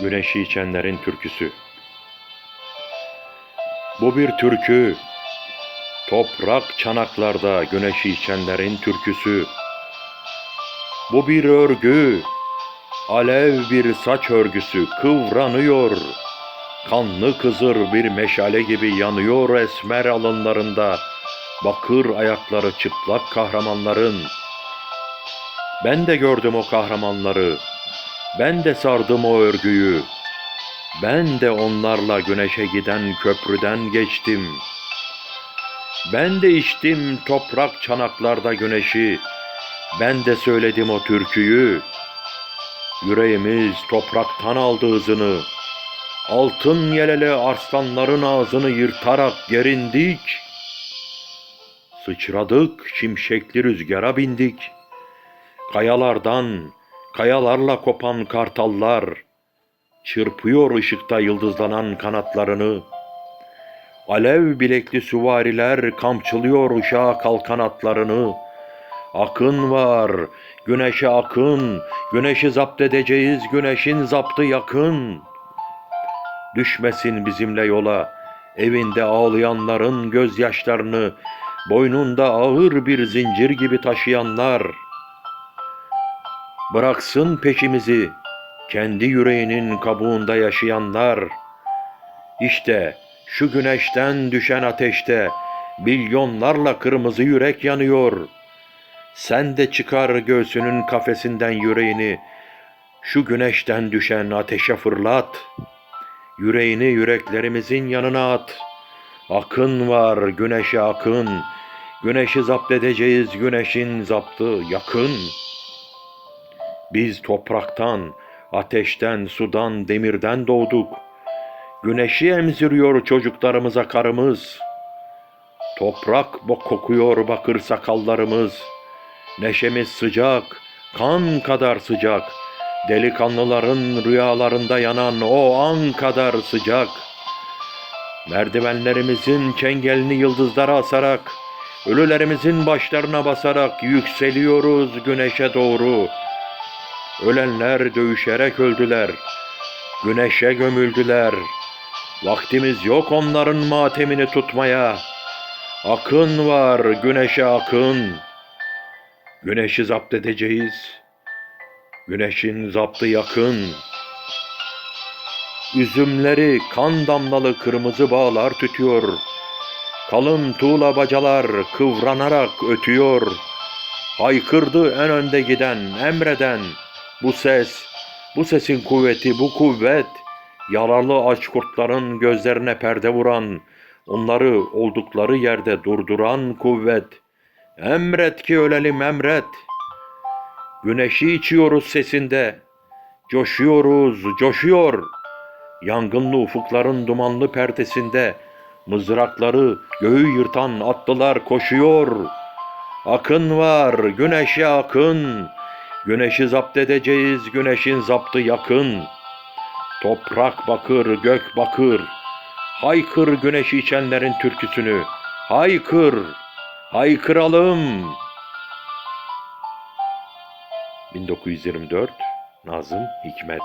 Güneşi içenlerin türküsü. Bu bir türkü. Toprak çanaklarda güneşi içenlerin türküsü. Bu bir örgü. Alev bir saç örgüsü kıvranıyor. Kanlı kızır bir meşale gibi yanıyor esmer alınlarında. Bakır ayakları çıplak kahramanların. Ben de gördüm o kahramanları. Ben de sardım o örgüyü. Ben de onlarla güneşe giden köprüden geçtim. Ben de içtim toprak çanaklarda güneşi. Ben de söyledim o türküyü. Yüreğimiz topraktan aldı hızını. Altın yeleli arslanların ağzını yırtarak gerindik. Sıçradık, şimşekli rüzgara bindik. Kayalardan, kayalarla kopan kartallar çırpıyor ışıkta yıldızlanan kanatlarını. Alev bilekli süvariler kamçılıyor uşağa kalkan atlarını. Akın var, güneşe akın, güneşi zapt edeceğiz, güneşin zaptı yakın. Düşmesin bizimle yola, evinde ağlayanların gözyaşlarını, boynunda ağır bir zincir gibi taşıyanlar. Bıraksın peşimizi, kendi yüreğinin kabuğunda yaşayanlar. İşte şu güneşten düşen ateşte milyonlarla kırmızı yürek yanıyor. Sen de çıkar göğsünün kafesinden yüreğini, şu güneşten düşen ateşe fırlat. Yüreğini yüreklerimizin yanına at. Akın var güneşe akın. Güneşi zapt edeceğiz güneşin zaptı yakın. Biz topraktan, ateşten, sudan, demirden doğduk. Güneşi emziriyor çocuklarımıza karımız. Toprak bok kokuyor bakır sakallarımız. Neşemiz sıcak, kan kadar sıcak. Delikanlıların rüyalarında yanan o an kadar sıcak. Merdivenlerimizin çengelini yıldızlara asarak, ölülerimizin başlarına basarak yükseliyoruz güneşe doğru. Ölenler dövüşerek öldüler. Güneşe gömüldüler. Vaktimiz yok onların matemini tutmaya. Akın var güneşe akın. Güneşi zapt edeceğiz. Güneşin zaptı yakın. Üzümleri kan damlalı kırmızı bağlar tütüyor. Kalın tuğla bacalar kıvranarak ötüyor. Haykırdı en önde giden, emreden. Bu ses, bu sesin kuvveti, bu kuvvet. Yararlı aç kurtların gözlerine perde vuran, onları oldukları yerde durduran kuvvet. Emret ki ölelim emret. Güneşi içiyoruz sesinde. Coşuyoruz, coşuyor. Yangınlı ufukların dumanlı perdesinde mızrakları göğü yırtan atlılar koşuyor. Akın var, güneşe akın. Güneşi zapt edeceğiz, güneşin zaptı yakın. Toprak bakır, gök bakır. Haykır güneşi içenlerin türküsünü. Haykır, haykıralım. 1924 Nazım Hikmet